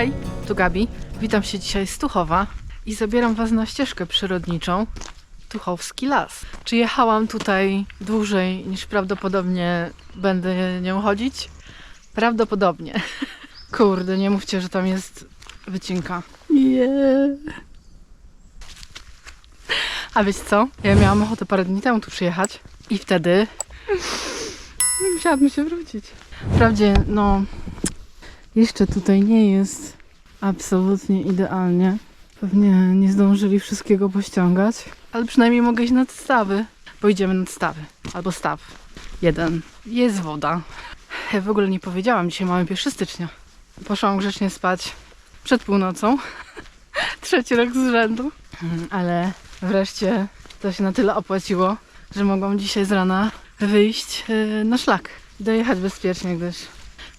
Hej, tu Gabi. Witam się dzisiaj z Tuchowa i zabieram Was na ścieżkę przyrodniczą Tuchowski Las. Czy jechałam tutaj dłużej niż prawdopodobnie będę nią chodzić? Prawdopodobnie. Kurde, nie mówcie, że tam jest wycinka. Yeah. A wiecie co? Ja miałam ochotę parę dni temu tu przyjechać i wtedy musiałabym się wrócić. Wprawdzie, no, jeszcze tutaj nie jest absolutnie idealnie. Pewnie nie zdążyli wszystkiego pościągać, ale przynajmniej mogę iść nad stawy. Pojedziemy nad stawy, albo staw. Jeden. Jest woda. Ja w ogóle nie powiedziałam, dzisiaj mamy 1 stycznia. Poszłam grzecznie spać przed północą. Trzeci rok z rzędu. Ale wreszcie to się na tyle opłaciło, że mogłam dzisiaj z rana wyjść yy, na szlak. Dojechać bezpiecznie, gdyż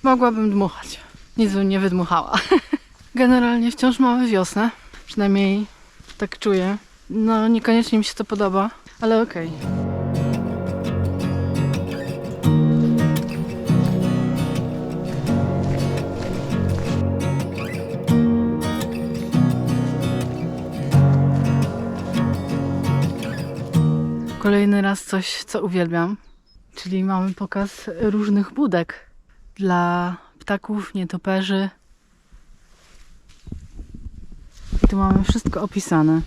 mogłabym dmuchać. Nic bym nie wydmuchała. Generalnie wciąż mamy wiosnę. Przynajmniej tak czuję. No, niekoniecznie mi się to podoba, ale okej. Kolejny raz coś, co uwielbiam, czyli mamy pokaz różnych budek dla ptaków, nietoperzy. I tu mamy wszystko opisane.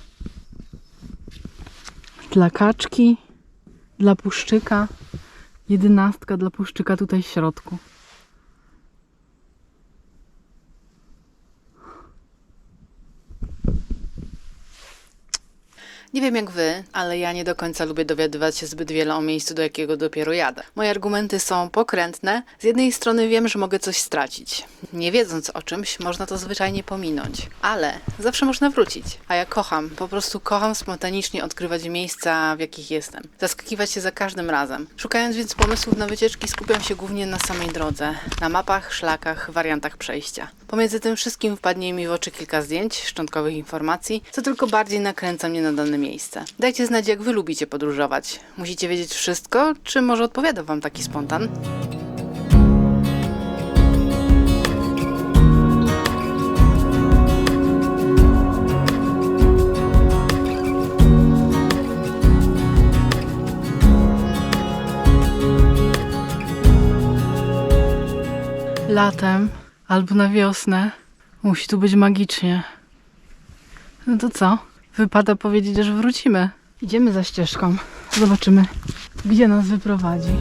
Dla kaczki, dla puszczyka, jedenastka dla puszczyka tutaj w środku. Wiem jak wy, ale ja nie do końca lubię dowiadywać się zbyt wiele o miejscu, do jakiego dopiero jadę. Moje argumenty są pokrętne. Z jednej strony wiem, że mogę coś stracić. Nie wiedząc o czymś, można to zwyczajnie pominąć. Ale zawsze można wrócić. A ja kocham, po prostu kocham spontanicznie odkrywać miejsca, w jakich jestem. Zaskakiwać się za każdym razem. Szukając więc pomysłów na wycieczki, skupiam się głównie na samej drodze. Na mapach, szlakach, wariantach przejścia. Pomiędzy tym wszystkim wpadnie mi w oczy kilka zdjęć, szczątkowych informacji, co tylko bardziej nakręca mnie na dane miejsce. Dajcie znać, jak wy lubicie podróżować. Musicie wiedzieć wszystko, czy może odpowiada wam taki spontan? Latem albo na wiosnę musi tu być magicznie. No to co? Wypada powiedzieć, że wrócimy. Idziemy za ścieżką. Zobaczymy, gdzie nas wyprowadzi.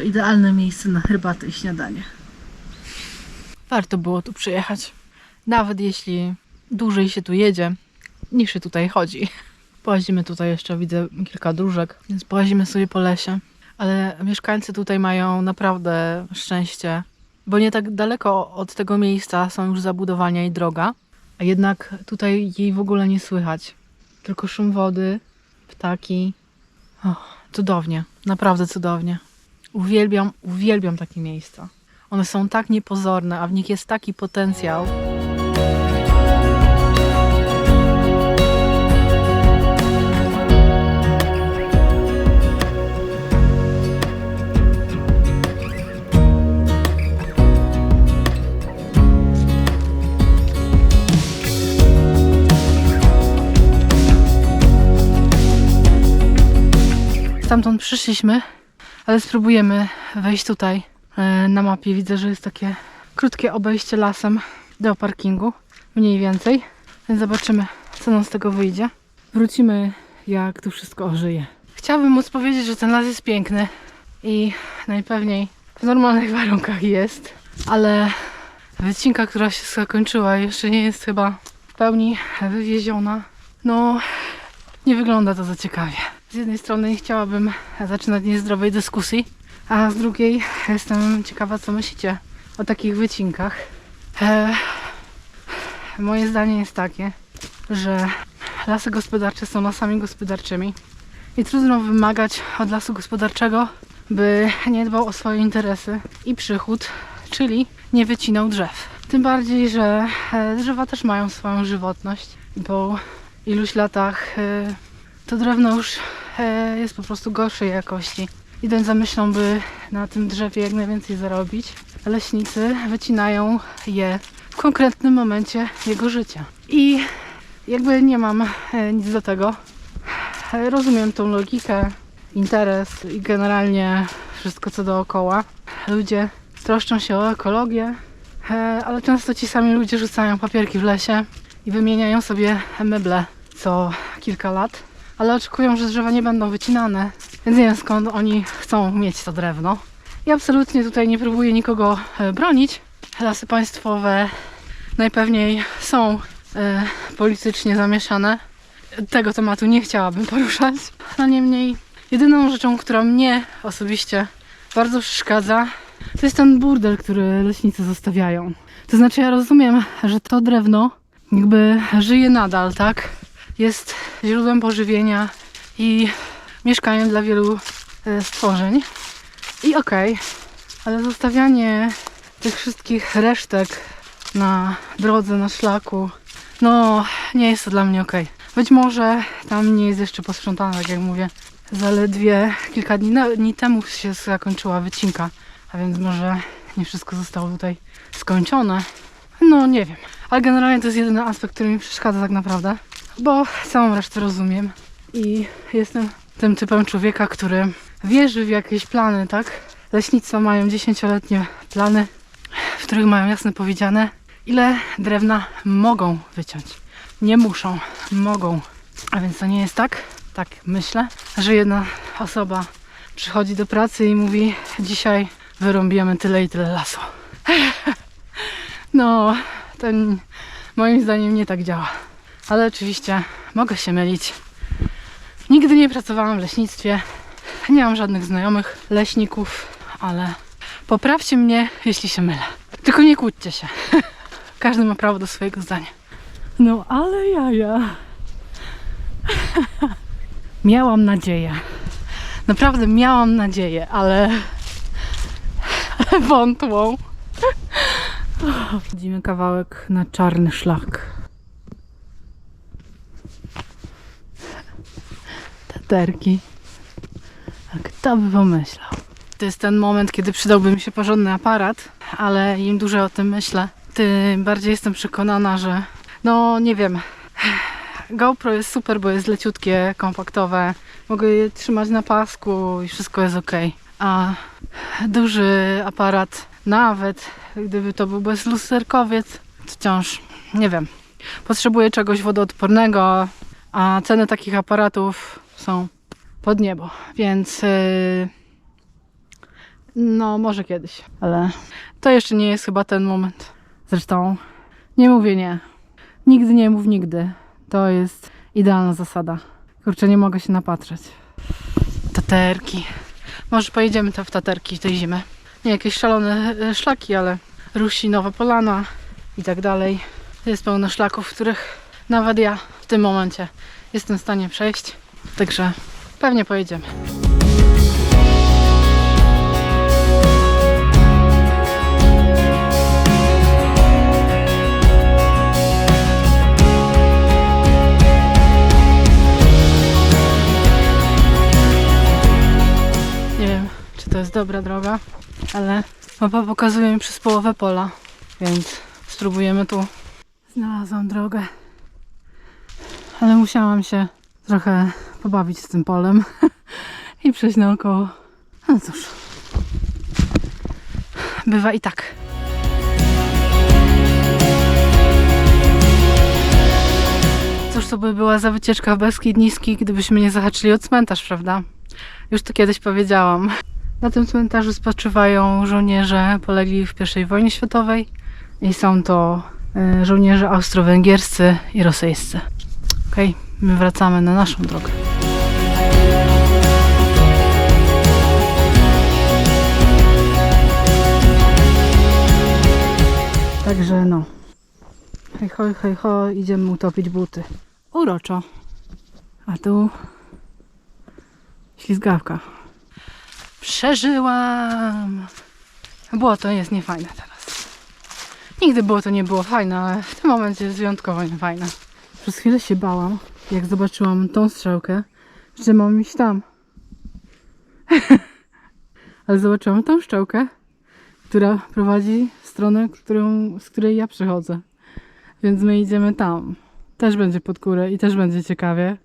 To idealne miejsce na herbatę i śniadanie. Warto było tu przyjechać. Nawet jeśli dłużej się tu jedzie, niż się tutaj chodzi. Połazimy tutaj jeszcze, widzę kilka dróżek, więc połazimy sobie po lesie. Ale mieszkańcy tutaj mają naprawdę szczęście, bo nie tak daleko od tego miejsca są już zabudowania i droga, a jednak tutaj jej w ogóle nie słychać. Tylko szum wody, ptaki. Cudownie, naprawdę cudownie. Uwielbiam, uwielbiam takie miejsca. One są tak niepozorne, a w nich jest taki potencjał. Stamtąd przyszliśmy, ale spróbujemy wejść tutaj. E, Na mapie widzę, że jest takie krótkie obejście lasem do parkingu, mniej więcej. Więc zobaczymy, co nam z tego wyjdzie. Wrócimy, jak tu wszystko ożyje. Chciałabym móc powiedzieć, że ten las jest piękny i najpewniej w normalnych warunkach jest, ale wycinka, która się zakończyła, jeszcze nie jest chyba w pełni wywieziona. No, nie wygląda to za ciekawie. Z jednej strony chciałabym zaczynać niezdrowej dyskusji, A z drugiej jestem ciekawa, co myślicie o takich wycinkach. E, moje zdanie jest takie, że lasy gospodarcze są lasami gospodarczymi i trudno wymagać od lasu gospodarczego, by nie dbał o swoje interesy i przychód, czyli nie wycinał drzew. Tym bardziej, że e, drzewa też mają swoją żywotność. Po iluś latach e, to drewno już jest po prostu gorszej jakości. Idąc za myślą, by na tym drzewie jak najwięcej zarobić, leśnicy wycinają je w konkretnym momencie jego życia. I jakby nie mam e, nic do tego. Rozumiem tą logikę, interes i generalnie wszystko co dookoła. Ludzie troszczą się o ekologię, e, ale często ci sami ludzie rzucają papierki w lesie i wymieniają sobie meble co kilka lat, ale oczekują, że drzewa nie będą wycinane, więc nie wiem skąd oni chcą mieć to drewno. I absolutnie tutaj nie próbuję nikogo e, bronić. Lasy państwowe najpewniej są e, politycznie zamieszane. Tego tematu nie chciałabym poruszać. No niemniej, jedyną rzeczą, która mnie osobiście bardzo przeszkadza, to jest ten burdel, który leśnicy zostawiają. To znaczy, ja rozumiem, że to drewno jakby żyje nadal, tak? Jest źródłem pożywienia i mieszkaniem dla wielu e, stworzeń. I okej, ale zostawianie tych wszystkich resztek na drodze, na szlaku, no nie jest to dla mnie okej. Być może tam nie jest jeszcze posprzątane, tak jak mówię. Zaledwie kilka dni, na- dni temu się zakończyła wycinka, a więc może nie wszystko zostało tutaj skończone. No nie wiem, ale generalnie to jest jedyny aspekt, który mi przeszkadza tak naprawdę, bo całą resztę rozumiem i jestem tym typem człowieka, który wierzy w jakieś plany, tak? Leśnictwa mają dziesięcioletnie plany, w których mają jasno powiedziane, ile drewna mogą wyciąć. Nie muszą, mogą. A więc to nie jest tak, tak myślę, że jedna osoba przychodzi do pracy i mówi dzisiaj wyrąbiemy tyle i tyle lasu. No, to n- moim zdaniem nie tak działa. Ale oczywiście mogę się mylić. Nigdy nie pracowałam w leśnictwie. Nie mam żadnych znajomych leśników, ale poprawcie mnie, jeśli się mylę. Tylko nie kłóćcie się. Każdy ma prawo do swojego zdania. No ale jaja. Miałam nadzieję. Naprawdę miałam nadzieję, ale wątłą. Widzimy kawałek na czarny szlak. Taterki. A kto by pomyślał? To jest ten moment, kiedy przydałby mi się porządny aparat, ale im dłużej o tym myślę, tym bardziej jestem przekonana, że no nie wiem. GoPro jest super, bo jest leciutkie, kompaktowe. Mogę je trzymać na pasku i wszystko jest ok. A duży aparat, nawet gdyby to był bezlusterkowiec, wciąż nie wiem. Potrzebuję czegoś wodoodpornego, a ceny takich aparatów są pod niebo, więc yy, no może kiedyś, ale to jeszcze nie jest chyba ten moment. Zresztą nie mówię nie. Nigdy nie mów nigdy. To jest idealna zasada. Kurczę, nie mogę się napatrzeć. Taterki. Może pojedziemy tam w taterki tej zimy. Nie jakieś szalone e, szlaki, ale Rusinowa Polana i tak dalej. Jest pełno szlaków, których nawet ja w tym momencie jestem w stanie przejść. Także pewnie pojedziemy. Nie wiem, czy to jest dobra droga, ale mapa pokazuje mi przez połowę pola, więc spróbujemy tu. Znalazłam drogę, ale musiałam się trochę pobawić z tym polem i przejść naokoło. No cóż, bywa i tak. Cóż to by była za wycieczka w Beskid Niski, gdybyśmy nie zahaczyli o cmentarz, prawda? Już to kiedyś powiedziałam. Na tym cmentarzu spoczywają żołnierze polegli w I wojnie światowej i są to E, żołnierze austro-węgierscy i rosyjscy. Ok, my wracamy na naszą drogę. Także no. Hej ho, hej ho, idziemy utopić buty. Uroczo. A tu ślizgawka. Przeżyłam! Błoto jest niefajne. Nigdy było to nie było fajne, ale w tym momencie jest wyjątkowo niefajne. Przez chwilę się bałam, jak zobaczyłam tą strzałkę, że mam iść tam. ale zobaczyłam tą strzałkę, która prowadzi w stronę, którą, z której ja przychodzę. Więc my idziemy tam. Też będzie pod górę i też będzie ciekawie.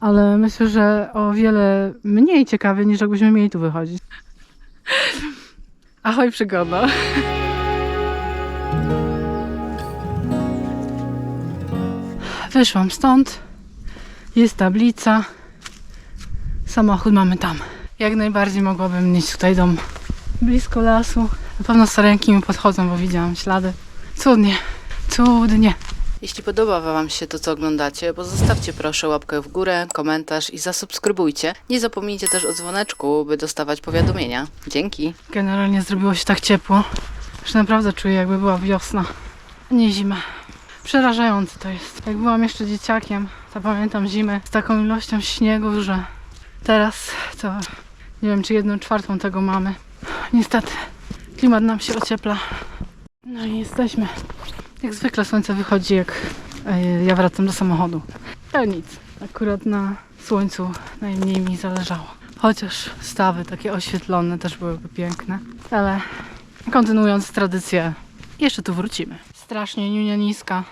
Ale myślę, że o wiele mniej ciekawie niż jakbyśmy mieli tu wychodzić. Ahoj przygoda. Wyszłam stąd. Jest tablica. Samochód mamy tam. Jak najbardziej mogłabym mieć tutaj dom blisko lasu. Na pewno sarenki mi podchodzą, bo widziałam ślady. Cudnie, cudnie. Jeśli podoba Wam się to, co oglądacie, pozostawcie proszę łapkę w górę, komentarz i zasubskrybujcie. Nie zapomnijcie też o dzwoneczku, by dostawać powiadomienia. Dzięki. Generalnie zrobiło się tak ciepło, że naprawdę czuję jakby była wiosna, nie zima. Przerażające to jest. Jak byłam jeszcze dzieciakiem, to pamiętam zimę z taką ilością śniegu, że teraz to nie wiem czy jedną czwartą tego mamy. Niestety klimat nam się ociepla. No i jesteśmy. Jak zwykle słońce wychodzi jak e, ja wracam do samochodu. To nic. Akurat na słońcu najmniej mi zależało. Chociaż stawy takie oświetlone też byłyby piękne. Ale kontynuując tradycję, jeszcze tu wrócimy. Strasznie niunia niska.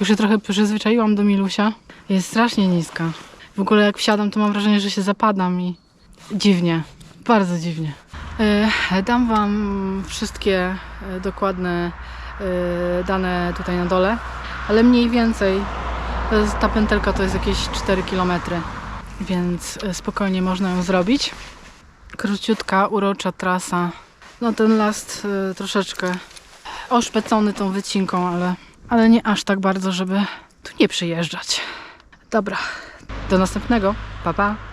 Już się trochę przyzwyczaiłam do Milusia. Jest strasznie niska. W ogóle jak wsiadam, to mam wrażenie, że się zapadam i dziwnie. Bardzo dziwnie. E, Dam Wam wszystkie e, dokładne e, dane tutaj na dole, ale mniej więcej ta pętelka to jest jakieś 4 km, więc spokojnie można ją zrobić. Króciutka, urocza trasa. No ten last troszeczkę oszpecony tą wycinką, ale, ale nie aż tak bardzo, żeby tu nie przyjeżdżać. Dobra, do następnego. Pa, pa.